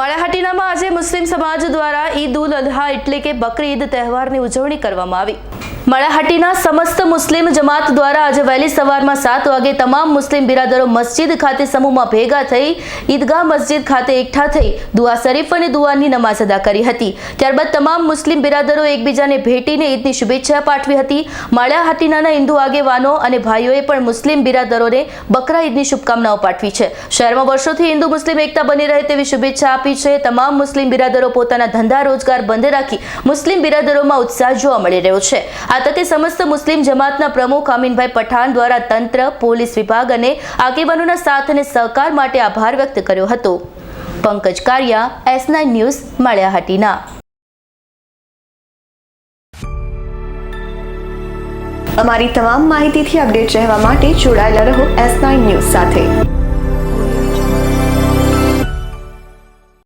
માળાહાટીનામાં આજે મુસ્લિમ સમાજ દ્વારા ઈદ ઉલ અદહા એટલે કે બકરી ઈદ તહેવારની ઉજવણી કરવામાં આવી. માળાહાટીના સમસ્ત મુસ્લિમ જમાત દ્વારા આજે વહેલી સવારમાં સાત વાગે તમામ મુસ્લિમ બિરાદરો મસ્જિદ ખાતે સમૂહમાં ભેગા થઈ ઈદગાહ મસ્જિદ ખાતે એકઠા થઈ દુઆ શરીફ અને દુઆની નમાઝ અદા કરી હતી. ત્યારબાદ તમામ મુસ્લિમ બિરાદરો એકબીજાને ભેટીને ઈદની શુભેચ્છા પાઠવી હતી. માળાહાટીનાના હિન્દુ આગેવાનો અને ભાઈઓએ પણ મુસ્લિમ બિરાદરોને બકરા ઈદની શુભકામનાઓ પાઠવી છે. શહેરમાં વર્ષોથી હિન્દુ મુસ્લિમ એકતા બની રહે તેવી શુભેચ્છા આપી છે. તમામ મુસ્લિમ બિરાદરો પોતાના ધંધા રોજગાર બંધ રાખી મુસ્લિમ બિરાદરોમાં ઉત્સાહ જોવા મળી રહ્યો છે. આ સમસ્ત મુસ્લિમ જમાતના પ્રમુખ અમીનભાઈ પઠાણ દ્વારા તંત્ર, પોલીસ વિભાગ અને આગેવાનોના સાથ અને સહકાર માટે આભાર વ્યક્ત કર્યો હતો. Pankaj Kariya S nine news Maliya Hatina. અમારી તમામ માહિતીથી અપડેટ રહેવા માટે જોડાયેલા રહો એસ નાઇન ન્યૂઝ સાથે.